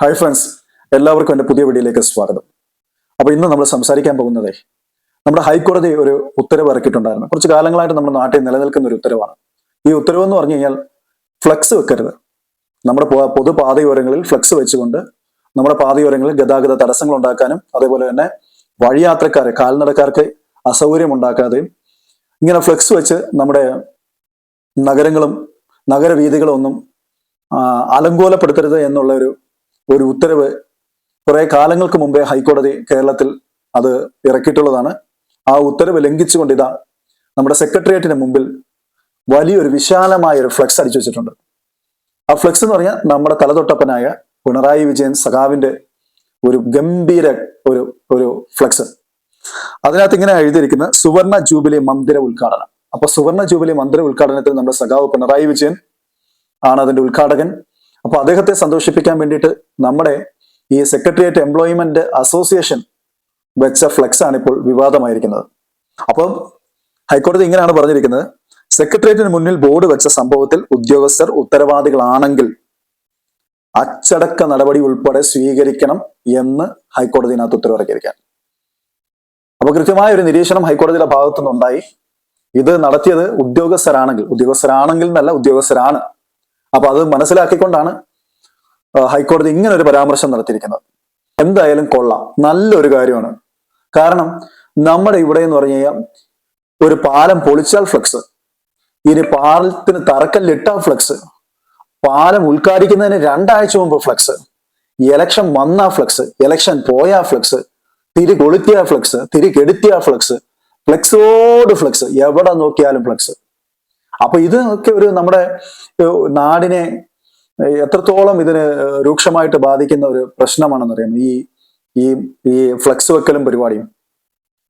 Hi friends എല്ലാവർക്കും എന്റെ പുതിയ വീഡിയോയിലേക്ക് സ്വാഗതം. അപ്പോൾ ഇന്ന് നമ്മൾ സംസാരിക്കാൻ പോകുന്നത് നമ്മുടെ ഹൈക്കോടതി ഒരു ഉത്തരവ് ഇറക്കിയിട്ടുണ്ടായിരുന്നു. കുറച്ച് കാലങ്ങളായിട്ട് നമ്മുടെ നാട്ടിൽ നിലനിൽക്കുന്ന ഒരു ഉത്തരവാണ്. ഈ ഉത്തരവ് എന്ന് പറഞ്ഞു കഴിഞ്ഞാൽ ഫ്ലക്സ് വെക്കരുത്. നമ്മുടെ പൊതുപാതയോരങ്ങളിൽ ഫ്ലക്സ് വെച്ചുകൊണ്ട് നമ്മുടെ പാതയോരങ്ങളിൽ ഗതാഗത തടസ്സങ്ങൾ ഉണ്ടാക്കാനും അതേപോലെ തന്നെ വഴിയാത്രക്കാരെ കാൽനടക്കാർക്ക് അസൗകര്യം ഉണ്ടാക്കാതെയും ഇങ്ങനെ ഫ്ലക്സ് വെച്ച് നമ്മുടെ നഗരങ്ങളും നഗരവീഥികളും ഒന്നും അലങ്കോലപ്പെടുത്തരുത് എന്നുള്ള ഒരു ഒരു ഉത്തരവ് കുറെ കാലങ്ങൾക്ക് മുമ്പേ ഹൈക്കോടതി കേരളത്തിൽ അത് ഇറക്കിയിട്ടുള്ളതാണ്. ആ ഉത്തരവ് ലംഘിച്ചുകൊണ്ട് ഇതാ നമ്മുടെ സെക്രട്ടേറിയറ്റിന് മുമ്പിൽ വലിയൊരു വിശാലമായ ഒരു ഫ്ലെക്സ് അടിച്ചു വെച്ചിട്ടുണ്ട്. ആ ഫ്ലെക്സ് എന്ന് പറഞ്ഞാൽ നമ്മുടെ തലതൊട്ടപ്പനായ പിണറായി വിജയൻ സഖാവിന്റെ ഒരു ഗംഭീര ഒരു ഒരു ഫ്ലെക്സ്. അതിനകത്ത് ഇങ്ങനെ എഴുതിയിരിക്കുന്ന സുവർണ ജൂബിലി മന്ദിര ഉദ്ഘാടനം. അപ്പൊ സുവർണ ജൂബിലി മന്ദിര ഉദ്ഘാടനത്തിൽ നമ്മുടെ സഖാവ് പിണറായി വിജയൻ ആണ് അതിന്റെ ഉദ്ഘാടകൻ. അപ്പൊ അദ്ദേഹത്തെ സന്തോഷിപ്പിക്കാൻ വേണ്ടിയിട്ട് നമ്മുടെ ഈ സെക്രട്ടേറിയറ്റ് എംപ്ലോയ്മെന്റ് അസോസിയേഷൻ വെച്ച ഫ്ലെക്സ് ആണ് ഇപ്പോൾ വിവാദമായിരിക്കുന്നത്. അപ്പം ഹൈക്കോടതി ഇങ്ങനെയാണ് പറഞ്ഞിരിക്കുന്നത്. സെക്രട്ടേറിയറ്റിന് മുന്നിൽ ബോർഡ് വെച്ച സംഭവത്തിൽ ഉദ്യോഗസ്ഥർ ഉത്തരവാദികളാണെങ്കിൽ അച്ചടക്ക നടപടി ഉൾപ്പെടെ സ്വീകരിക്കണം എന്ന് ഹൈക്കോടതിനകത്ത് ഉത്തരവിറക്കിയിരിക്കാൻ അപ്പൊ കൃത്യമായ ഒരു നിരീക്ഷണം ഹൈക്കോടതിയുടെ ഭാഗത്തു നിന്നുണ്ടായി. ഇത് നടത്തിയത് ഉദ്യോഗസ്ഥരാണെങ്കിൽ ഉദ്യോഗസ്ഥരാണെങ്കിൽ എന്നല്ല ഉദ്യോഗസ്ഥരാണ്. അപ്പൊ അത് മനസ്സിലാക്കിക്കൊണ്ടാണ് ഹൈക്കോടതി ഇങ്ങനെ ഒരു പരാമർശം നടത്തിയിരിക്കുന്നത്. എന്തായാലും കൊള്ളാം. നല്ലൊരു കാര്യമാണ്. കാരണം നമ്മുടെ ഇവിടെ എന്ന് പറഞ്ഞു കഴിഞ്ഞാൽ ഒരു പാലം പൊളിച്ചാൽ ഫ്ലക്സ്. ഇനി പാലത്തിന് തറക്കല്ലിട്ടാൽ ഫ്ലക്സ്. പാലം ഉദ്ഘാടിക്കുന്നതിന് രണ്ടാഴ്ച മുമ്പ് ഫ്ലക്സ്. ഇലക്ഷൻ വന്ന ഫ്ലക്സ്. ഇലക്ഷൻ പോയ ഫ്ലക്സ്. തിരി കൊളുത്തിയ ഫ്ലക്സ്. തിരി കെടുത്തിയ ഫ്ലക്സ്. ഫ്ലക്സോട് ഫ്ലക്സ്. എവിടെ നോക്കിയാലും ഫ്ലക്സ്. അപ്പൊ ഇതൊക്കെ ഒരു നമ്മുടെ നാടിനെ എത്രത്തോളം ഇതിന് രൂക്ഷമായിട്ട് ബാധിക്കുന്ന ഒരു പ്രശ്നമാണെന്നറിയാം ഈ ഈ ഈ ഫ്ലക്സ് വെക്കലും പരിപാടിയും.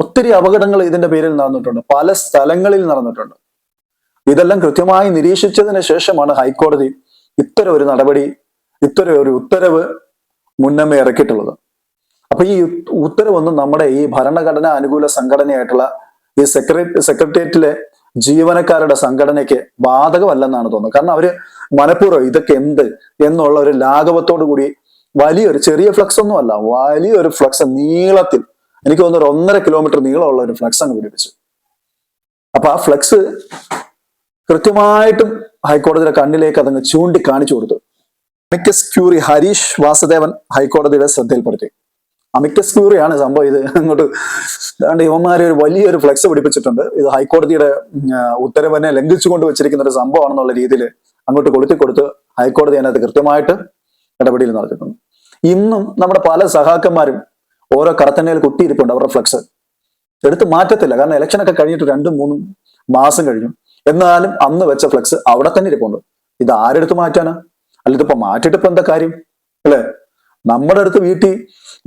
ഒത്തിരി അപകടങ്ങൾ ഇതിന്റെ പേരിൽ നടന്നിട്ടുണ്ട്. പല സ്ഥലങ്ങളിൽ നടന്നിട്ടുണ്ട്. ഇതെല്ലാം കൃത്യമായി നിരീക്ഷിച്ചതിന് ശേഷമാണ് ഹൈക്കോടതി ഇത്തരം ഒരു നടപടി ഇത്തരം ഒരു ഉത്തരവ് മുന്നമേ ഇറക്കിയിട്ടുള്ളത്. അപ്പൊ ഈ ഉത്തരവൊന്നും നമ്മുടെ ഈ ഭരണഘടനാ അനുകൂല സംഘടനയായിട്ടുള്ള ഈ സെക്രട്ടറി സെക്രട്ടേറിയറ്റിലെ ജീവനക്കാരുടെ സംഘടനയ്ക്ക് ബാധകമല്ലെന്നാണ് തോന്നുന്നത്. കാരണം അവർ മനഃപൂർവം ഇതൊക്കെ എന്ത് എന്നുള്ള ഒരു ലാഘവത്തോടു കൂടി വലിയൊരു ചെറിയ ഫ്ലക്സ് ഒന്നും അല്ല വലിയൊരു ഫ്ലക്സ് നീളത്തിൽ എനിക്ക് തോന്നുന്നു ഒരു ഒന്നര കിലോമീറ്റർ നീളമുള്ള ഒരു ഫ്ലക്സ് അങ്ങ് പിടിപ്പിച്ചു. അപ്പൊ ആ ഫ്ലക്സ് കൃത്യമായിട്ടും ഹൈക്കോടതിയുടെ കണ്ണിലേക്ക് അതങ്ങ് ചൂണ്ടി കാണിച്ചു കൊടുത്തു. അമിക്കസ് ക്യൂറി ഹരീഷ് വാസുദേവൻ ഹൈക്കോടതിയുടെ ശ്രദ്ധയിൽപ്പെടുത്തി. അമിക്കസ് ക്യൂറിയാണ് സംഭവം ഇത്. അങ്ങോട്ട് അതുകൊണ്ട് യുവന്മാരെ ഒരു വലിയൊരു ഫ്ലക്സ് പിടിപ്പിച്ചിട്ടുണ്ട്. ഇത് ഹൈക്കോടതിയുടെ ഉത്തരവിനെ ലംഘിച്ചുകൊണ്ട് വെച്ചിരിക്കുന്ന ഒരു സംഭവമാണെന്നുള്ള രീതിയിൽ അങ്ങോട്ട് കൊളുത്തി കൊടുത്ത് ഹൈക്കോടതി അതിനകത്ത് കൃത്യമായിട്ട് ഇടപെടൽ നടത്തിയിട്ടുണ്ട്. ഇന്നും നമ്മുടെ പല സഹാക്കന്മാരും ഓരോ കടത്തണ്ണയിൽ കുത്തിയിരിപ്പുണ്ട് അവരുടെ ഫ്ലക്സ്. എടുത്ത് മാറ്റത്തില്ല. കാരണം ഇലക്ഷനൊക്കെ കഴിഞ്ഞിട്ട് രണ്ടും മൂന്നും മാസം കഴിഞ്ഞു. എന്നാലും അന്ന് വെച്ച ഫ്ലക്സ് അവിടെ തന്നെ ഇരിപ്പുണ്ട്. ഇത് ആരെടുത്ത് മാറ്റാനാ? അല്ല ഇതിപ്പോ മാറ്റിയിട്ട് ഇപ്പൊ എന്താ കാര്യം? അല്ലേ? നമ്മുടെ അടുത്ത് വീട്ടിൽ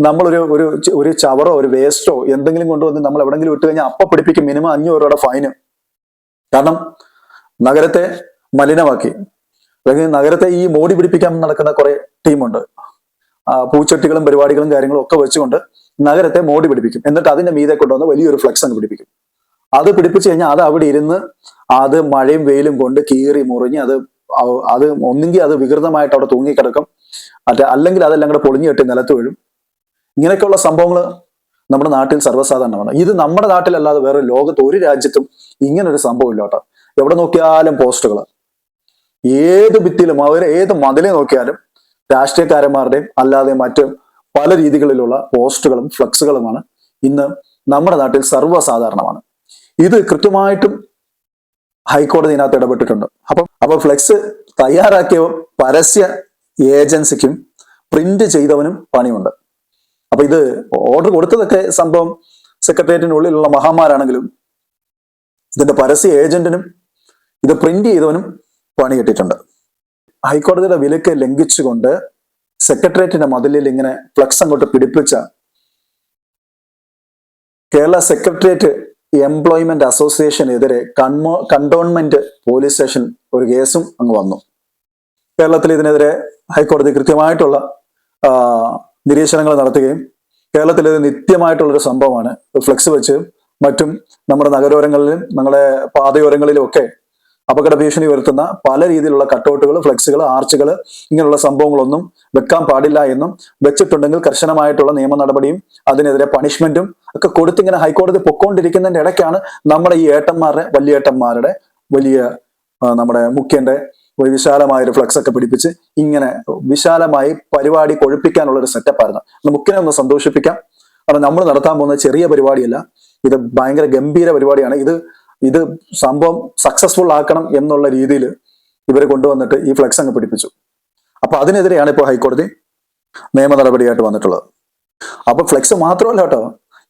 നമ്മളൊരു ഒരു ഒരു ചവറോ ഒരു വേസ്റ്റോ എന്തെങ്കിലും കൊണ്ടുവന്ന് നമ്മൾ എവിടെങ്കിലും ഇട്ട് കഴിഞ്ഞാൽ അപ്പൊ പിടിപ്പിക്കും മിനിമം അഞ്ഞൂറ് രൂപയുടെ ഫൈന്. കാരണം നഗരത്തെ മലിനമാക്കി. അല്ലെങ്കിൽ നഗരത്തെ ഈ മോടി പിടിപ്പിക്കാൻ നടക്കുന്ന കുറെ ടീമുണ്ട്. പൂച്ചട്ടികളും പരിപാടികളും കാര്യങ്ങളും ഒക്കെ വെച്ചുകൊണ്ട് നഗരത്തെ മോടി പിടിപ്പിക്കും. എന്നിട്ട് അതിന്റെ മീതെ കൊണ്ടുവന്ന് വലിയൊരു ഫ്ലക്സ് അങ്ങ് പിടിപ്പിക്കും. അത് പിടിപ്പിച്ചു കഴിഞ്ഞാൽ അത് അവിടെ ഇരുന്ന് അത് മഴയും വെയിലും കൊണ്ട് കീറി മുറിഞ്ഞ് അത് അത് ഒന്നെങ്കിൽ അത് വികൃതമായിട്ട് അവിടെ തൂങ്ങിക്കിടക്കും. മറ്റേ അല്ലെങ്കിൽ അതെല്ലാം കൂടെ പൊളിഞ്ഞു കെട്ടി നിലത്ത് വീഴും. ഇങ്ങനെയൊക്കെയുള്ള സംഭവങ്ങൾ നമ്മുടെ നാട്ടിൽ സർവസാധാരണമാണ്. ഇത് നമ്മുടെ നാട്ടിലല്ലാതെ വേറെ ലോകത്ത് ഒരു രാജ്യത്തും ഇങ്ങനൊരു സംഭവം ഇല്ല കേട്ടോ. എവിടെ നോക്കിയാലും പോസ്റ്റുകൾ ഏത് ഭിത്തിയിലും അവർ ഏത് മതിലെ നോക്കിയാലും രാഷ്ട്രീയക്കാരന്മാരുടെയും അല്ലാതെ മറ്റ് പല രീതികളിലുള്ള പോസ്റ്റുകളും ഫ്ലക്സുകളുമാണ് ഇന്ന് നമ്മുടെ നാട്ടിൽ സർവസാധാരണമാണ്. ഇത് കൃത്യമായിട്ടും ഹൈക്കോടതി ഇതിനകത്ത് ഇടപെട്ടിട്ടുണ്ട്. അപ്പം അപ്പൊ ഫ്ലെക്സ് തയ്യാറാക്കിയ പരസ്യ ഏജൻസിക്കും പ്രിന്റ് ചെയ്തവനും പണിയുണ്ട്. അപ്പൊ ഇത് ഓർഡർ കൊടുത്തതൊക്കെ സംഭവം സെക്രട്ടേറിയറ്റിനുള്ളിലുള്ള മഹാന്മാരാണെങ്കിലും ഇതിന്റെ പരസ്യ ഏജന്റിനും ഇത് പ്രിന്റ് ചെയ്തവനും പണി കിട്ടിയിട്ടുണ്ട്. ഹൈക്കോടതിയുടെ വിലക്ക് ലംഘിച്ചുകൊണ്ട് സെക്രട്ടേറിയറ്റിന്റെ മതിലിൽ ഇങ്ങനെ ഫ്ലക്സ് അങ്ങോട്ട് പിടിപ്പിച്ച കേരള സെക്രട്ടേറിയറ്റ് എംപ്ലോയ്മെന്റ് അസോസിയേഷനെതിരെ കൺമോ കണ്ടോൺമെന്റ് പോലീസ് സ്റ്റേഷൻ ഒരു കേസും അങ്ങ് വന്നു. കേരളത്തിൽ ഇതിനെതിരെ ഹൈക്കോടതി കൃത്യമായിട്ടുള്ള നിരീക്ഷണങ്ങൾ നടത്തുകയും കേരളത്തിൽ ഇത് നിത്യമായിട്ടുള്ളൊരു സംഭവമാണ്. ഫ്ലക്സ് വെച്ച് മറ്റും നമ്മുടെ നഗരോരങ്ങളിലും നമ്മുടെ പാതയോരങ്ങളിലും ഒക്കെ അപകട ഭീഷണി ഉയർത്തുന്ന പല രീതിയിലുള്ള കട്ടൗട്ടുകൾ ഫ്ലെക്സുകൾ ആർച്ചുകൾ ഇങ്ങനെയുള്ള സംഭവങ്ങളൊന്നും വെക്കാൻ പാടില്ല എന്നും വെച്ചിട്ടുണ്ടെങ്കിൽ കർശനമായിട്ടുള്ള നിയമ നടപടിയും അതിനെതിരെ പണിഷ്മെന്റും ഒക്കെ കൊടുത്തിങ്ങനെ ഹൈക്കോടതി പൊക്കോണ്ടിരിക്കുന്നതിന്റെ ഇടയ്ക്കാണ് നമ്മുടെ ഈ ഏട്ടന്മാരുടെ വലിയേട്ടന്മാരുടെ വലിയ നമ്മുടെ മുഖ്യന്റെ ഒരു ഫ്ലെക്സ് ഒക്കെ പിടിപ്പിച്ച് ഇങ്ങനെ വിശാലമായി പരിപാടി കൊഴുപ്പിക്കാനുള്ള ഒരു സെറ്റപ്പ് ആയിരുന്നു. അത് മുഖ്യനെ ഒന്ന് സന്തോഷിപ്പിക്കാം. കാരണം നമ്മൾ നടത്താൻ പോകുന്ന ചെറിയ പരിപാടിയല്ല. ഇത് ഭയങ്കര ഗംഭീര പരിപാടിയാണ്. ഇത് ഇത് സംഭവം സക്സസ്ഫുൾ ആക്കണം എന്നുള്ള രീതിയിൽ ഇവരെ കൊണ്ടുവന്നിട്ട് ഈ ഫ്ലെക്സ് അങ്ങ് പിടിപ്പിച്ചു. അപ്പൊ അതിനെതിരെയാണ് ഇപ്പോൾ ഹൈക്കോടതി നിയമ നടപടിയായിട്ട് വന്നിട്ടുള്ളത്. അപ്പൊ ഫ്ലെക്സ് മാത്രമല്ല കേട്ടോ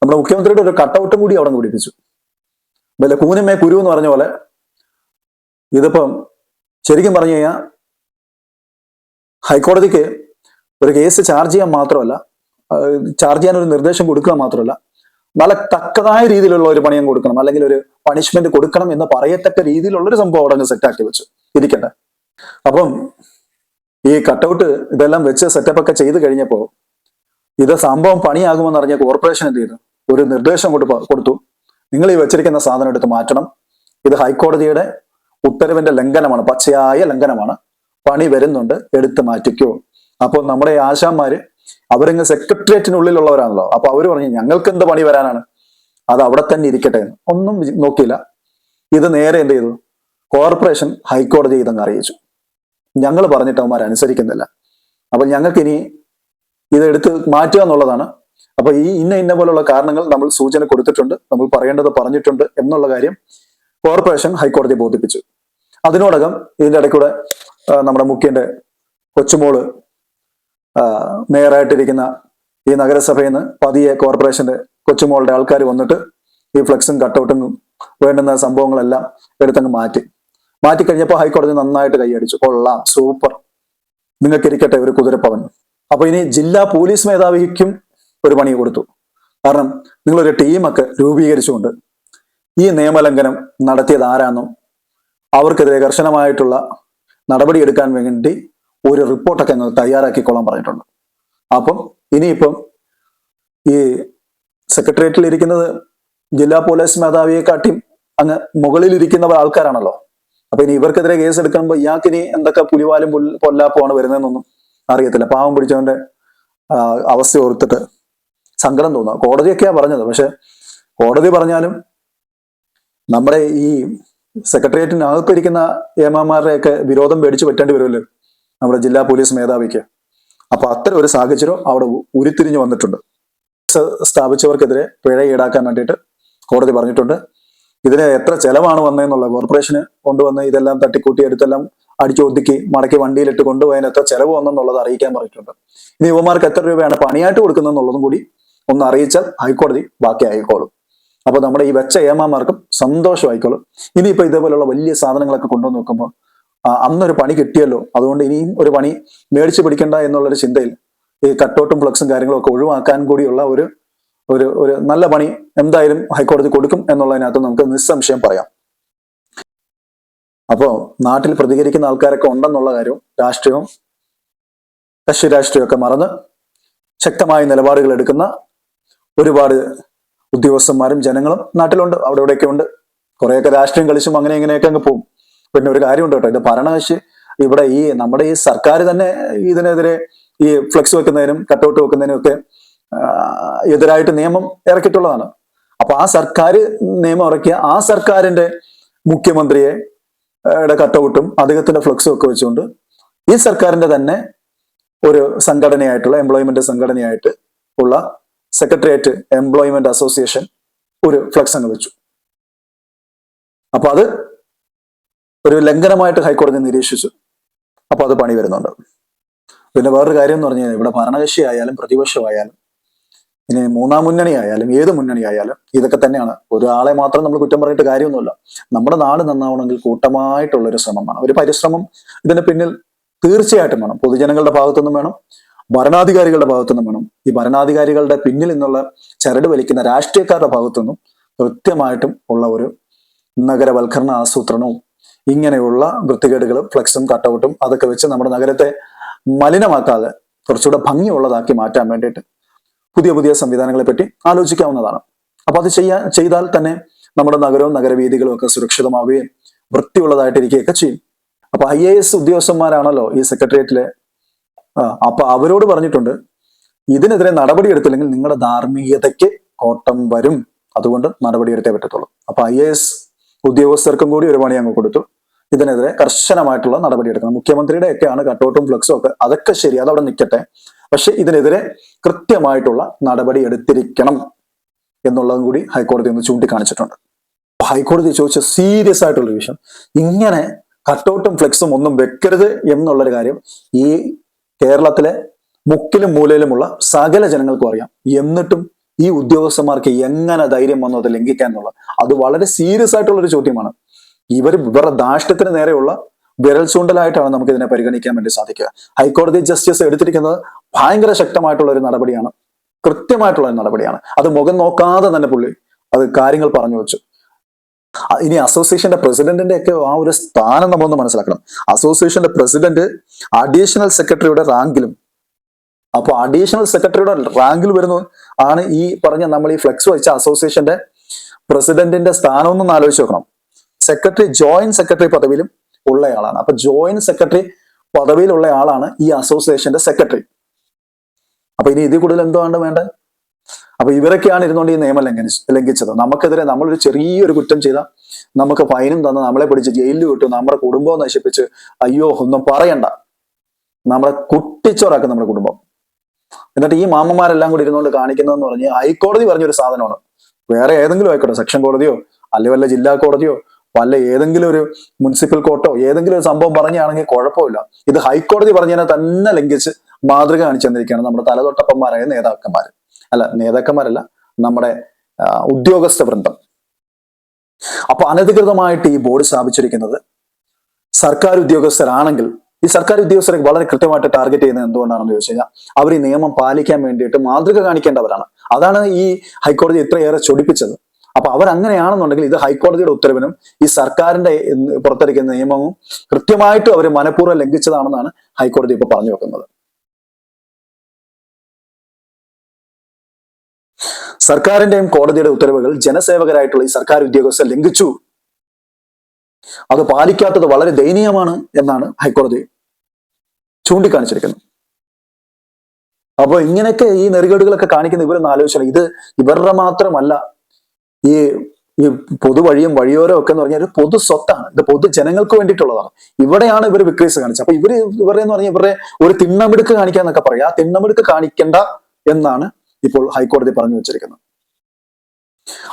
നമ്മുടെ മുഖ്യമന്ത്രിയുടെ ഒരു കട്ടൗട്ടും കൂടി അവിടെ അങ്ങ് പിടിപ്പിച്ചു. വല്ല കൂനുമേ കുരു എന്ന് പറഞ്ഞ പോലെ ഇതിപ്പം ശരിക്കും പറഞ്ഞു കഴിഞ്ഞാൽ ഹൈക്കോടതിക്ക് ഒരു കേസ് ചാർജ് ചെയ്യാൻ മാത്രമല്ല ചാർജ് ചെയ്യാൻ ഒരു നിർദ്ദേശം കൊടുക്കുക മാത്രമല്ല നല്ല തക്കതായ രീതിയിലുള്ള ഒരു പണിയും കൊടുക്കണം. അല്ലെങ്കിൽ ഒരു പണിഷ്മെന്റ് കൊടുക്കണം എന്ന് പറയത്തക്ക രീതിയിലുള്ള ഒരു സംഭവം അവിടെ സെറ്റാക്കി വെച്ചു. ഇരിക്കട്ടെ. അപ്പം ഈ കട്ടൗട്ട് ഇതെല്ലാം വെച്ച് സെറ്റപ്പ് ഒക്കെ ചെയ്ത് കഴിഞ്ഞപ്പോൾ ഇത് സംഭവം പണിയാകുമെന്ന് അറിഞ്ഞ കോർപ്പറേഷൻ എന്ത് ചെയ്തു? ഒരു നിർദ്ദേശം കൊടു കൊടുത്തു. നിങ്ങൾ ഈ വെച്ചിരിക്കുന്ന സാധനം എടുത്ത് മാറ്റണം. ഇത് ഹൈക്കോടതിയുടെ ഉത്തരവിന്റെ ലംഘനമാണ്. പച്ചയായ ലംഘനമാണ്. പണി വരുന്നുണ്ട്. എടുത്ത് മാറ്റിക്കോ. അപ്പോൾ നമ്മുടെ ആശാന്മാര് അവരിങ്ങ് സെക്രട്ടേറിയറ്റിനുള്ളിലുള്ളവരാണല്ലോ. അപ്പൊ അവർ പറഞ്ഞു ഞങ്ങൾക്ക് എന്ത് പണി വരാനാണ്? അത് അവിടെ തന്നെ ഇരിക്കട്ടെ. ഒന്നും നോക്കിയില്ല. ഇത് നേരെ എന്ത് ചെയ്തു? കോർപ്പറേഷൻ ഹൈക്കോടതി ഇതങ്ങ് അറിയിച്ചു. ഞങ്ങൾ പറഞ്ഞിട്ട് അവന്മാർ അനുസരിക്കുന്നില്ല. അപ്പൊ ഞങ്ങൾക്ക് ഇനി ഇത് എടുത്ത് മാറ്റുക എന്നുള്ളതാണ്. അപ്പൊ ഈ ഇന്ന ഇന്ന പോലുള്ള കാരണങ്ങൾ നമ്മൾ സൂചന കൊടുത്തിട്ടുണ്ട് നമ്മൾ പറയേണ്ടത് പറഞ്ഞിട്ടുണ്ട് എന്നുള്ള കാര്യം കോർപ്പറേഷൻ ഹൈക്കോടതി ബോധിപ്പിച്ചു. അതിനോടകം ഇതിന്റെ ഇടയ്ക്കൂടെ നമ്മുടെ മുഖ്യന്റെ കൊച്ചുമോൾ മേയറായിട്ടിരിക്കുന്ന ഈ നഗരസഭയിൽ നിന്ന് പതിയെ കോർപ്പറേഷന്റെ കൊച്ചുമോളുടെ ആൾക്കാർ വന്നിട്ട് ഈ ഫ്ലെക്സും കട്ടൗട്ടും വേണ്ടുന്ന സംഭവങ്ങളെല്ലാം എടുത്തങ്ങ് മാറ്റി. മാറ്റി കഴിഞ്ഞപ്പോൾ ഹൈക്കോടതി നന്നായിട്ട് കൈയടിച്ചു. കൊള്ളാം സൂപ്പർ. നിങ്ങൾക്കിരിക്കട്ടെ ഒരു കുതിരപ്പവൻ. അപ്പൊ ഇനി ജില്ലാ പോലീസ് മേധാവിക്കും ഒരു പണി കൊടുത്തു. കാരണം നിങ്ങളൊരു ടീമൊക്കെ രൂപീകരിച്ചുകൊണ്ട് ഈ നിയമലംഘനം നടത്തിയത് ആരാണെന്നും അവർക്കെതിരെ കർശനമായിട്ടുള്ള നടപടിയെടുക്കാൻ വേണ്ടി ഒരു റിപ്പോർട്ടൊക്കെ അങ്ങ് തയ്യാറാക്കിക്കൊള്ളാൻ പറഞ്ഞിട്ടുണ്ട്. അപ്പം ഇനിയിപ്പം ഈ സെക്രട്ടേറിയറ്റിൽ ഇരിക്കുന്നത് ജില്ലാ പോലീസ് മേധാവിയെ മേധാവിയെക്കാട്ടിയും അങ്ങ് മുകളിലിരിക്കുന്നവർ ആൾക്കാരാണല്ലോ. അപ്പൊ ഇനി ഇവർക്കെതിരെ കേസ് എടുക്കുമ്പോൾ ഇയാൾക്കിനി എന്തൊക്കെ പുലിവാലും പൊല്ലാപ്പുമാണ് വരുന്നതെന്നൊന്നും അറിയത്തില്ല. പാവം പിടിച്ചവന്റെ അവസ്ഥ ഓർത്തിട്ട് സങ്കടം തോന്നുക കോടതിയൊക്കെയാ പറഞ്ഞത്. പക്ഷെ കോടതി പറഞ്ഞാലും നമ്മുടെ ഈ സെക്രട്ടേറിയറ്റിനകത്തിരിക്കുന്ന ഏമാമാരുടെയൊക്കെ വിരോധം പേടിച്ച് പറ്റേണ്ടി വരുമല്ലോ. നമ്മുടെ ജില്ലാ പോലീസ് മേധാവിക്ക്. അപ്പൊ അത്തരം ഒരു സാഹചര്യം അവിടെ ഉരുത്തിരിഞ്ഞു വന്നിട്ടുണ്ട്. സ്ഥാപിച്ചവർക്കെതിരെ പിഴ ഈടാക്കാൻ വേണ്ടിയിട്ട് കോടതി പറഞ്ഞിട്ടുണ്ട്. ഇതിന് എത്ര ചെലവാണ് വന്നതെന്നുള്ള കോർപ്പറേഷന് കൊണ്ടുവന്ന് ഇതെല്ലാം തട്ടിക്കൂട്ടി എടുത്തെല്ലാം അടിച്ചു ഒതുക്കി മടക്കി വണ്ടിയിലിട്ട് കൊണ്ടുപോയതിന് എത്ര ചെലവ് വന്നെന്നുള്ളത് അറിയിക്കാൻ പറഞ്ഞിട്ടുണ്ട്. ഇനി യുവമാർക്ക് എത്ര രൂപയാണ് പണിയായിട്ട് കൊടുക്കുന്നതെന്നുള്ളതും കൂടി ഒന്ന് അറിയിച്ചാൽ ഹൈക്കോടതി ബാക്കി ആയിക്കോളും അപ്പൊ നമ്മുടെ ഈ വെച്ച ഏമാമാർക്കും സന്തോഷമായിക്കോളും. ഇനിയിപ്പോ ഇതേപോലുള്ള വലിയ സാധനങ്ങളൊക്കെ കൊണ്ടുവന്ന് നോക്കുമ്പോൾ അന്നൊരു പണി കിട്ടിയല്ലോ. അതുകൊണ്ട് ഇനിയും ഒരു പണി മേടിച്ചു പിടിക്കണ്ട എന്നുള്ളൊരു ചിന്തയിൽ ഈ കട്ടൗട്ടും ഫ്ലക്സും കാര്യങ്ങളും ഒക്കെ ഒഴിവാക്കാൻ കൂടിയുള്ള ഒരു ഒരു ഒരു നല്ല പണി എന്തായാലും ഹൈക്കോടതി കൊടുക്കും എന്നുള്ളതിനകത്ത് നമുക്ക് നിസ്സംശയം പറയാം. അപ്പോ നാട്ടിൽ പ്രതികരിക്കുന്ന ആൾക്കാരൊക്കെ ഉണ്ടെന്നുള്ള കാര്യവും രാഷ്ട്രീയവും കക്ഷി രാഷ്ട്രീയമൊക്കെ മറന്ന് ശക്തമായ നിലപാടുകൾ എടുക്കുന്ന ഒരുപാട് ഉദ്യോഗസ്ഥന്മാരും ജനങ്ങളും നാട്ടിലുണ്ട് അവിടെ ഇവിടെയൊക്കെ ഉണ്ട്. കുറെയൊക്കെ രാഷ്ട്രീയം കളിച്ചും അങ്ങനെ ഇങ്ങനെയൊക്കെ അങ്ങ് പോകും. പിന്നെ ഒരു കാര്യമുണ്ട് കേട്ടോ. ഇത് ഭരണകക്ഷി ഇവിടെ ഈ നമ്മുടെ ഈ സർക്കാർ തന്നെ ഇതിനെതിരെ ഈ ഫ്ലെക്സ് വെക്കുന്നതിനും കട്ടൗട്ട് വെക്കുന്നതിനും ഒക്കെ എതിരായിട്ട് നിയമം ഇറക്കിയിട്ടുള്ളതാണ്. അപ്പൊ ആ സർക്കാർ നിയമം ഇറക്കിയ ആ സർക്കാരിന്റെ മുഖ്യമന്ത്രിയെ കട്ടൗട്ടും അദ്ദേഹത്തിന്റെ ഫ്ലെക്സും ഒക്കെ വെച്ചുകൊണ്ട് ഈ സർക്കാരിന്റെ തന്നെ ഒരു സംഘടനയായിട്ടുള്ള എംപ്ലോയ്മെന്റ് സംഘടനയായിട്ട് ഉള്ള സെക്രട്ടേറിയറ്റ് എംപ്ലോയ്മെന്റ് അസോസിയേഷൻ ഒരു ഫ്ലെക്സ് അങ്ങ് വെച്ചു. അപ്പൊ അത് ഒരു ലംഘനമായിട്ട് ഹൈക്കോടതി നിരീക്ഷിച്ചു. അപ്പോൾ അത് പണി വരുന്നുണ്ട്. പിന്നെ വേറൊരു കാര്യം എന്ന് പറഞ്ഞാൽ ഇവിടെ ഭരണകക്ഷി ആയാലും പ്രതിപക്ഷമായാലും ഇനി മൂന്നാം മുന്നണി ആയാലും ഏത് മുന്നണി ആയാലും ഇതൊക്കെ തന്നെയാണ്. ഒരാളെ മാത്രം നമ്മൾ കുറ്റം പറഞ്ഞിട്ട് കാര്യമൊന്നുമില്ല. നമ്മുടെ നാട് നന്നാവണമെങ്കിൽ കൂട്ടമായിട്ടുള്ള ഒരു ശ്രമമാണ്. ഒരു പരിശ്രമം ഇതിന് പിന്നിൽ തീർച്ചയായിട്ടും വേണം. പൊതുജനങ്ങളുടെ ഭാഗത്തുനിന്നും വേണം. ഭരണാധികാരികളുടെ ഭാഗത്തുനിന്നും വേണം. ഈ ഭരണാധികാരികളുടെ പിന്നിൽ നിന്നുള്ള ചരട് വലിക്കുന്ന രാഷ്ട്രീയക്കാരുടെ ഭാഗത്തുനിന്നും കൃത്യമായിട്ടും ഉള്ള ഒരു നഗരവൽക്കരണ ആസൂത്രണവും ഇങ്ങനെയുള്ള വൃത്തികേടുകളും ഫ്ലെക്സും കട്ടൗട്ടും അതൊക്കെ വെച്ച് നമ്മുടെ നഗരത്തെ മലിനമാക്കാതെ കുറച്ചുകൂടെ ഭംഗിയുള്ളതാക്കി മാറ്റാൻ വേണ്ടിയിട്ട് പുതിയ പുതിയ സംവിധാനങ്ങളെ പറ്റി ആലോചിക്കാവുന്നതാണ്. അപ്പൊ അത് ചെയ്യാൻ ചെയ്താൽ തന്നെ നമ്മുടെ നഗരവും നഗരവീതികളും ഒക്കെ സുരക്ഷിതമാവുകയും വൃത്തിയുള്ളതായിട്ടിരിക്കുകയൊക്കെ ചെയ്യും. അപ്പൊ ഐ എ എസ് ഉദ്യോഗസ്ഥന്മാരാണല്ലോ ഈ സെക്രട്ടേറിയറ്റിലെ അപ്പൊ അവരോട് പറഞ്ഞിട്ടുണ്ട് ഇതിനെതിരെ നടപടി എടുത്തില്ലെങ്കിൽ നിങ്ങളുടെ ധാർമ്മികതയ്ക്ക് കോട്ടം വരും. അതുകൊണ്ട് നടപടിയെടുത്തേ പറ്റത്തുള്ളൂ. അപ്പൊ ഐ എ എസ് ഉദ്യോഗസ്ഥർക്കും കൂടി ഒരു പണി അങ്ങ് കൊടുത്തു. ഇതിനെതിരെ കർശനമായിട്ടുള്ള നടപടി എടുക്കണം മുഖ്യമന്ത്രിയുടെ ഒക്കെയാണ് കട്ടൗട്ടും ഫ്ലക്സും ഒക്കെ. അതൊക്കെ ശരി അതവിടെ നിൽക്കട്ടെ പക്ഷെ ഇതിനെതിരെ കൃത്യമായിട്ടുള്ള നടപടി എടുത്തിരിക്കണം എന്നുള്ളതും കൂടി ഹൈക്കോടതി ഒന്ന് ചൂണ്ടിക്കാണിച്ചിട്ടുണ്ട്. ഹൈക്കോടതി ചോദിച്ച സീരിയസ് ആയിട്ടുള്ള വിഷയം. ഇങ്ങനെ കട്ടൗട്ടും ഫ്ലെക്സും ഒന്നും വെക്കരുത് എന്നുള്ളൊരു കാര്യം ഈ കേരളത്തിലെ മുക്കിലും മൂലയിലുമുള്ള സകല ജനങ്ങൾക്കും അറിയാം. എന്നിട്ടും ഈ ഉദ്യോഗസ്ഥന്മാർക്ക് എങ്ങനെ ധൈര്യം വന്നു അത് ലംഘിക്കാൻ എന്നുള്ളത് അത് വളരെ സീരിയസ് ആയിട്ടുള്ള ഒരു ചോദ്യമാണ്. ഇവർ ഇവരുടെ ധാഷ്ട്യത്തിന് നേരെയുള്ള വിരൽ ചൂണ്ടലായിട്ടാണ് നമുക്ക് ഇതിനെ പരിഗണിക്കാൻ വേണ്ടി സാധിക്കുക. ഹൈക്കോടതി ജസ്റ്റിസ് എടുത്തിരിക്കുന്നത് ഭയങ്കര ശക്തമായിട്ടുള്ള ഒരു നടപടിയാണ്. കൃത്യമായിട്ടുള്ള ഒരു നടപടിയാണ്. അത് മുഖം നോക്കാതെ തന്നെ പുള്ളി അത് കാര്യങ്ങൾ പറഞ്ഞു വെച്ചു. ഇനി അസോസിയേഷന്റെ പ്രസിഡന്റിന്റെ ഒക്കെ ആ ഒരു സ്ഥാനം നമ്മളൊന്ന് മനസ്സിലാക്കണം. അസോസിയേഷന്റെ പ്രസിഡന്റ് അഡീഷണൽ സെക്രട്ടറിയുടെ റാങ്കിലും അപ്പൊ അഡീഷണൽ സെക്രട്ടറിയുടെ റാങ്കിൽ വരുന്ന ആണ് ഈ പറഞ്ഞ നമ്മൾ ഈ ഫ്ലെക്സ് വെച്ച അസോസിയേഷന്റെ പ്രസിഡന്റിന്റെ സ്ഥാനം ഒന്നും ആലോചിച്ച് നോക്കണം. സെക്രട്ടറി ജോയിന്റ് സെക്രട്ടറി പദവിയിലും ഉള്ളയാളാണ്. അപ്പൊ ജോയിന്റ് സെക്രട്ടറി പദവിയിലുള്ള ആളാണ് ഈ അസോസിയേഷന്റെ സെക്രട്ടറി അപ്പൊ ഇനി ഇതിൽ കൂടുതൽ എന്തോ ആണ് വേണ്ടത്? അപ്പൊ ഇവരൊക്കെയാണ് ഇരുന്നുകൊണ്ട് ഈ നിയമം ലംഘനിച്ച് ലംഘിച്ചത്. നമുക്കെതിരെ നമ്മളൊരു ചെറിയൊരു കുറ്റം ചെയ്ത നമുക്ക് ഫൈനും തന്ന് നമ്മളെ പിടിച്ച് ജയിലിൽ വിട്ടു നമ്മുടെ കുടുംബം നശിപ്പിച്ച് അയ്യോ ഒന്നും പറയണ്ട. നമ്മളെ കുട്ടിച്ചോറാക്കും നമ്മുടെ കുടുംബം. എന്നിട്ട് ഈ മാമ്മമാരെല്ലാം കൂടി ഇരുന്നുകൊണ്ട് കാണിക്കുന്നതെന്ന് പറഞ്ഞ് ഹൈക്കോടതി പറഞ്ഞൊരു സാധനമാണ്. വേറെ ഏതെങ്കിലും ആയിക്കോട്ടെ സെക്ഷൻ കോടതിയോ അല്ലെങ്കിൽ വല്ല ജില്ലാ കോടതിയോ വല്ല ഏതെങ്കിലും ഒരു മുനിസിപ്പൽ കോർട്ടോ ഏതെങ്കിലും ഒരു സംഭവം പറഞ്ഞാണെങ്കിൽ കുഴപ്പമില്ല. ഇത് ഹൈക്കോടതി പറഞ്ഞതിനെ തന്നെ ലംഘിച്ച് മാതൃക കാണിച്ചു തന്നിരിക്കുകയാണ് നമ്മുടെ തലതൊട്ടപ്പന്മാരായ നേതാക്കന്മാർ അല്ല നേതാക്കന്മാരല്ല നമ്മുടെ ഉദ്യോഗസ്ഥ വൃന്ദം. അപ്പൊ അനധികൃതമായിട്ട് ഈ ബോർഡ് സ്ഥാപിച്ചിരിക്കുന്നത് സർക്കാർ ഉദ്യോഗസ്ഥരാണെങ്കിൽ ഈ സർക്കാർ ഉദ്യോഗസ്ഥരെ വളരെ കൃത്യമായിട്ട് ടാർഗറ്റ് ചെയ്യുന്നത് എന്തുകൊണ്ടാണെന്ന് ചോദിച്ചു കഴിഞ്ഞാൽ അവർ ഈ നിയമം പാലിക്കാൻ വേണ്ടിയിട്ട് മാതൃക കാണിക്കേണ്ടവരാണ്. അതാണ് ഈ ഹൈക്കോടതി ഇത്രയേറെ ചൊടിപ്പിച്ചത്. അപ്പൊ അവർ അങ്ങനെയാണെന്നുണ്ടെങ്കിൽ ഇത് ഹൈക്കോടതിയുടെ ഉത്തരവിനും ഈ സർക്കാരിന്റെ പുറത്തിറക്കുന്ന നിയമവും കൃത്യമായിട്ട് അവർ മനഃപൂർവം ലംഘിച്ചതാണെന്നാണ് ഹൈക്കോടതി ഇപ്പൊ പറഞ്ഞു വെക്കുന്നത്. സർക്കാരിന്റെയും കോടതിയുടെ ഉത്തരവുകൾ ജനസേവകരായിട്ടുള്ള ഈ സർക്കാർ ഉദ്യോഗസ്ഥർ ലംഘിച്ചു. അത് പാലിക്കാത്തത് വളരെ ദയനീയമാണ് എന്നാണ് ഹൈക്കോടതി ചൂണ്ടിക്കാണിച്ചിരിക്കുന്നത്. അപ്പോൾ ഇങ്ങനെയൊക്കെ ഈ നെറികേടുകളൊക്കെ കാണിക്കുന്ന ഇവരൊന്ന് ആലോചിച്ചാൽ ഇത് ഇവരുടെ മാത്രമല്ല. ഈ ഈ പൊതുവഴിയും വഴിയോരം ഒക്കെ എന്ന് പറഞ്ഞാൽ ഒരു പൊതു സ്വത്താണ്. ഇത് പൊതു ജനങ്ങൾക്ക് വേണ്ടിയിട്ടുള്ളതാണ്. ഇവിടെയാണ് ഇവർ വിക്രീസ് കാണിച്ചത്. അപ്പൊ ഇവർ ഇവരെ എന്ന് പറഞ്ഞാൽ ഇവരുടെ ഒരു തിണ്ണമെടുക്ക് കാണിക്കാന്നൊക്കെ പറയാം. ആ തിണ്ണമെടുക്ക് കാണിക്കണ്ട എന്നാണ് ഇപ്പോൾ ഹൈക്കോടതി പറഞ്ഞു വെച്ചിരിക്കുന്നത്.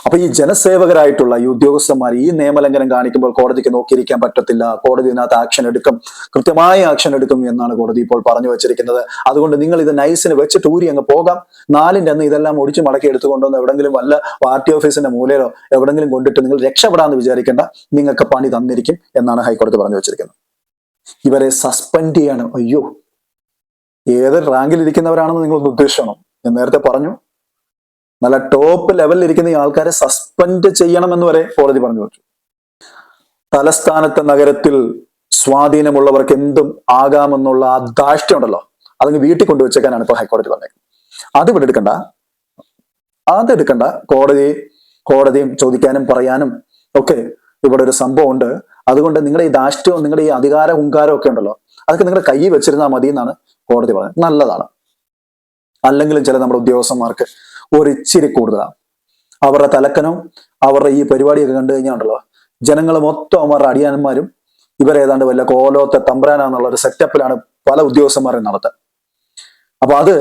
അപ്പൊ ഈ ജനസേവകരായിട്ടുള്ള ഈ ഉദ്യോഗസ്ഥന്മാർ ഈ നിയമലംഘനം കാണിക്കുമ്പോൾ കോടതിക്ക് നോക്കിയിരിക്കാൻ പറ്റത്തില്ല. കോടതി ഇതിനകത്ത് ആക്ഷൻ എടുക്കും. കൃത്യമായ ആക്ഷൻ എടുക്കും എന്നാണ് കോടതി ഇപ്പോൾ പറഞ്ഞു വെച്ചിരിക്കുന്നത്. അതുകൊണ്ട് നിങ്ങൾ ഇത് നൈസിന് വെച്ചിട്ട് ഊരി അങ്ങ് പോകാം. നാലിന്റെ അന്ന് ഇതെല്ലാം ഒടിച്ചു മടക്കി എടുത്തുകൊണ്ടുവന്ന് എവിടെങ്കിലും വല്ല പാർട്ടി ഓഫീസിന്റെ മൂലയിലോ എവിടെങ്കിലും കൊണ്ടിട്ട് നിങ്ങൾ രക്ഷപ്പെടാന്ന് വിചാരിക്കേണ്ട. നിങ്ങൾക്ക് പണി തന്നിരിക്കും എന്നാണ് ഹൈക്കോടതി പറഞ്ഞു വെച്ചിരിക്കുന്നത്. ഇവരെ സസ്പെൻഡ് ചെയ്യാണ്. അയ്യോ. ഏത് റാങ്കിൽ ഇരിക്കുന്നവരാണെന്ന് നിങ്ങളൊന്ന് ഉദ്ദേശിക്കണം ഞാൻ നേരത്തെ പറഞ്ഞു. നല്ല ടോപ്പ് ലെവലിൽ ഇരിക്കുന്ന ഈ ആൾക്കാരെ സസ്പെൻഡ് ചെയ്യണമെന്ന് വരെ കോടതി പറഞ്ഞു വെച്ചു. തലസ്ഥാനത്തെ നഗരത്തിൽ സ്വാധീനമുള്ളവർക്ക് എന്തും ആകാമെന്നുള്ള ആ ദാഷ്ട്യം ഉണ്ടല്ലോ അതങ്ങ് വീട്ടിൽ കൊണ്ടുവച്ചേക്കാനാണ് ഇപ്പോൾ ഹൈക്കോടതി പറഞ്ഞത് അത് ഇവിടെ എടുക്കണ്ട. അത് എടുക്കണ്ട. കോടതി കോടതിയും ചോദിക്കാനും പറയാനും ഒക്കെ ഇവിടെ ഒരു സംഭവം ഉണ്ട് അതുകൊണ്ട് നിങ്ങളുടെ ഈ ധാഷ്ട്യവും നിങ്ങളുടെ ഈ അധികാര ഹുങ്കാരം ഒക്കെ ഉണ്ടല്ലോ അതൊക്കെ നിങ്ങളുടെ കൈ വെച്ചിരുന്നാൽ മതി എന്നാണ് കോടതി പറഞ്ഞത്. നല്ലതാണ്. അല്ലെങ്കിലും ചില നമ്മുടെ ഉദ്യോഗസ്ഥന്മാർക്ക് ഒരു ഇച്ചിരി കൂടുതലാണ് അവരുടെ തലക്കനും അവരുടെ ഈ പരിപാടിയൊക്കെ കണ്ടു കഴിഞ്ഞാണല്ലോ ജനങ്ങൾ മൊത്തം അവരുടെ അടിയാന്മാരും ഇവരേതാണ്ട് വല്ല കോലോത്തെ തമ്പ്രാനാന്നുള്ള ഒരു സെറ്റപ്പിലാണ് പല ഉദ്യോഗസ്ഥന്മാരെ നടത്തുക അപ്പൊ അത്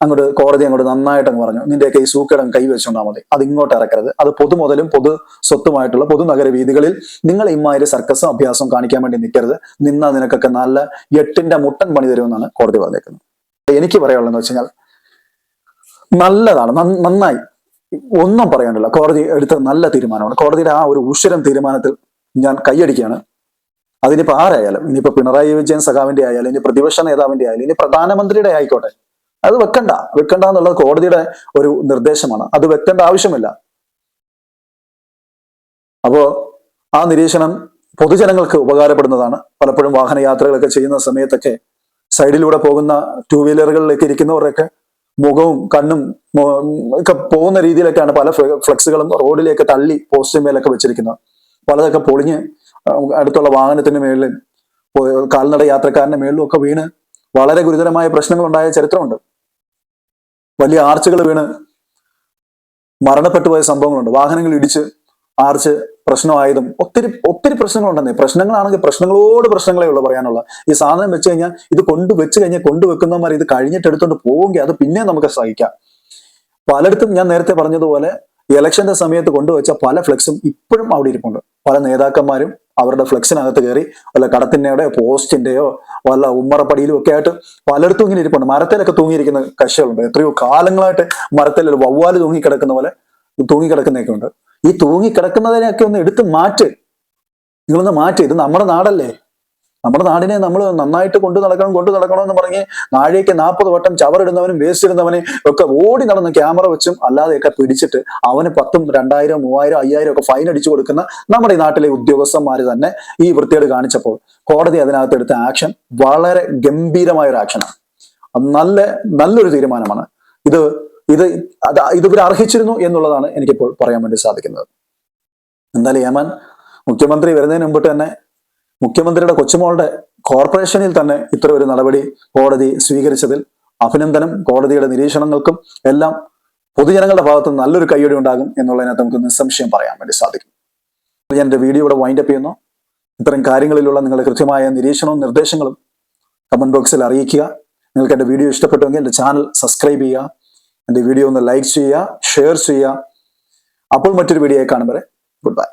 അങ്ങോട്ട് കോടതി അങ്ങോട്ട് നന്നായിട്ട് അങ്ങ് പറഞ്ഞു നിന്റെയൊക്കെ ഈ സൂക്കടം കൈവച്ചുകൊണ്ടാൽ മതി അത് ഇങ്ങോട്ട് ഇറക്കരുത്. അത് പൊതുമുതലും പൊതു സ്വത്തുമായിട്ടുള്ള പൊതുനഗര വീതികളിൽ നിങ്ങൾ ഇമ്മാതിരി സർക്കസും അഭ്യാസവും കാണിക്കാൻ വേണ്ടി നിൽക്കരുത് നിന്നാ നിനക്കൊക്കെ നല്ല എട്ടിന്റെ മുട്ടൻ പണി തരുമെന്നാണ് കോടതി പറഞ്ഞേക്കുന്നത്. എനിക്ക് പറയാനുള്ളതെന്ന് വെച്ച് കഴിഞ്ഞാൽ നല്ലതാണ്. നന്ന- നന്നായി. ഒന്നും പറയാനില്ല. കോടതി എടുത്ത നല്ല തീരുമാനമാണ്. കോടതിയുടെ ആ ഒരു ഉഷരം തീരുമാനത്തിൽ ഞാൻ കൈയടിക്കുകയാണ്. അതിനിപ്പോ ആരായാലും ഇനിയിപ്പോ പിണറായി വിജയൻ സഖാവിന്റെ ആയാലും ഇനി പ്രതിപക്ഷ നേതാവിന്റെ ആയാലും ഇനി പ്രധാനമന്ത്രിയുടെ ആയിക്കോട്ടെ. അത് വെക്കണ്ട. വെക്കണ്ട എന്നുള്ളത് കോടതിയുടെ ഒരു നിർദ്ദേശമാണ്. അത് വെക്കേണ്ട ആവശ്യമില്ല. അപ്പോ ആ നിരീക്ഷണം പൊതുജനങ്ങൾക്ക് ഉപകാരപ്പെടുന്നതാണ്. പലപ്പോഴും വാഹന യാത്രകളൊക്കെ ചെയ്യുന്ന സമയത്തൊക്കെ സൈഡിലൂടെ പോകുന്ന ടൂ വീലറുകളിലേക്ക് ഇരിക്കുന്നവരൊക്കെ മുഖവും കണ്ണും ഒക്കെ പോകുന്ന രീതിയിലൊക്കെയാണ് പല ഫ്ല- ഫ്ലെക്സുകളും റോഡിലേക്ക് തള്ളി പോസ്റ്റിന്മേലൊക്കെ വെച്ചിരിക്കുന്നത്. പലതൊക്കെ പൊളിഞ്ഞ് അടുത്തുള്ള വാഹനത്തിന് മേളിലും പോ- കാൽനട യാത്രക്കാരന്റെ മേളിലും ഒക്കെ വീണ് വളരെ ഗുരുതരമായ പ്രശ്നങ്ങൾ ഉണ്ടായ ചരിത്രമുണ്ട്. വലിയ ആർച്ചുകൾ വീണ് മരണപ്പെട്ടുപോയ സംഭവങ്ങളുണ്ട്. വാഹനങ്ങൾ ഇടിച്ച് ആർച്ച് പ്രശ്നമായതും ഒത്തിരി ഒത്തിരി പ്രശ്നങ്ങളുണ്ടെന്നേ. പ്രശ്നങ്ങളാണെങ്കിൽ പ്രശ്നങ്ങളോട് പ്രശ്നങ്ങളേ ഉള്ളൂ പറയാനുള്ള. ഈ സാധനം വെച്ച് കഴിഞ്ഞാൽ ഇത് കൊണ്ട് വെച്ച് കഴിഞ്ഞാൽ കൊണ്ടുവെക്കുന്നവന്മാർ ഇത് കഴിഞ്ഞിട്ട് എടുത്തോണ്ട് പോവുമെങ്കിൽ അത് പിന്നെ നമുക്ക് സഹിക്കാം. പലയിടത്തും ഞാൻ നേരത്തെ പറഞ്ഞതുപോലെ ഇലക്ഷന്റെ സമയത്ത് കൊണ്ടുവച്ച പല ഫ്ലെക്സും ഇപ്പോഴും അവിടെ ഇരിപ്പുണ്ട്. പല നേതാക്കന്മാരും അവരുടെ ഫ്ലെക്സിനകത്ത് കയറി വല്ല കടത്തിന്റെയോ പോസ്റ്റിന്റെയോ വല്ല ഉമ്മറപ്പടിയിലും ഒക്കെ ആയിട്ട് പലയിടത്തും ഇങ്ങനെ ഇരിപ്പുണ്ട്. മരത്തിലൊക്കെ തൂങ്ങിയിരിക്കുന്ന കശകളുണ്ട് എത്രയോ കാലങ്ങളായിട്ട് മരത്തിൽ വവ്വാൽ തൂങ്ങിക്കിടക്കുന്ന പോലെ തൂങ്ങിക്കിടക്കുന്നൊക്കെ ഉണ്ട് ഈ തൂങ്ങിക്കിടക്കുന്നതിനെയൊക്കെ ഒന്ന് എടുത്ത് മാറ്റ്. നിങ്ങളൊന്ന് മാറ്റ്. ഇത് നമ്മുടെ നാടല്ലേ? നമ്മുടെ നാടിനെ നമ്മൾ നന്നായിട്ട് കൊണ്ടു നടക്കണം കൊണ്ടു നടക്കണം എന്ന് പറഞ്ഞ് നാഴേക്ക് നാൽപ്പത് വട്ടം ചവറിടുന്നവനും വേസ്റ്റ് ഇടുന്നവനും ഒക്കെ ഓടി നടന്ന് ക്യാമറ വെച്ചും അല്ലാതെയൊക്കെ പിടിച്ചിട്ട് അവന് പത്തും രണ്ടായിരം മൂവായിരം അയ്യായിരം ഒക്കെ ഫൈൻ അടിച്ചു കൊടുക്കുന്ന നമ്മുടെ ഈ നാട്ടിലെ ഉദ്യോഗസ്ഥന്മാർ തന്നെ ഈ വൃത്തികേട് കാണിച്ചപ്പോൾ കോടതി അതിനകത്ത് എടുത്ത ആക്ഷൻ വളരെ ഗംഭീരമായ ഒരു ആക്ഷനാണ് നല്ല നല്ലൊരു തീരുമാനമാണ്. ഇത് ഇത് അത് ഇത് ഇവർ അർഹിച്ചിരുന്നു എന്നുള്ളതാണ് എനിക്കിപ്പോൾ പറയാൻ വേണ്ടി സാധിക്കുന്നത്. എന്നാൽ യമൻ മുഖ്യമന്ത്രി വരുന്നതിന് മുമ്പിട്ട് തന്നെ മുഖ്യമന്ത്രിയുടെ കൊച്ചുമോളുടെ കോർപ്പറേഷനിൽ തന്നെ ഇത്ര ഒരു നടപടി കോടതി സ്വീകരിച്ചതിൽ അഭിനന്ദനം. കോടതിയുടെ നിരീക്ഷണങ്ങൾക്കും എല്ലാം പൊതുജനങ്ങളുടെ ഭാഗത്ത് നല്ലൊരു കയ്യടി ഉണ്ടാകും എന്നുള്ളതിനകത്ത് നമുക്ക് നിസ്സംശയം പറയാൻ വേണ്ടി സാധിക്കും. ഞാൻ എന്റെ വീഡിയോ ഇവിടെ വൈൻഡ് അപ്പ് ചെയ്യുന്നു. ഇത്തരം കാര്യങ്ങളിലുള്ള നിങ്ങളുടെ കൃത്യമായ നിരീക്ഷണവും നിർദ്ദേശങ്ങളും കമന്റ് ബോക്സിൽ അറിയിക്കുക. നിങ്ങൾക്ക് എന്റെ വീഡിയോ ഇഷ്ടപ്പെട്ടുവെങ്കിൽ എന്റെ ചാനൽ സബ്സ്ക്രൈബ് ചെയ്യുക. എന്റെ വീഡിയോ ഒന്ന് ലൈക്ക് ചെയ്യുക ഷെയർ ചെയ്യുക. അപ്പോൾ മറ്റൊരു വീഡിയോ കാണുമ്പോൾ ഗുഡ് ബൈ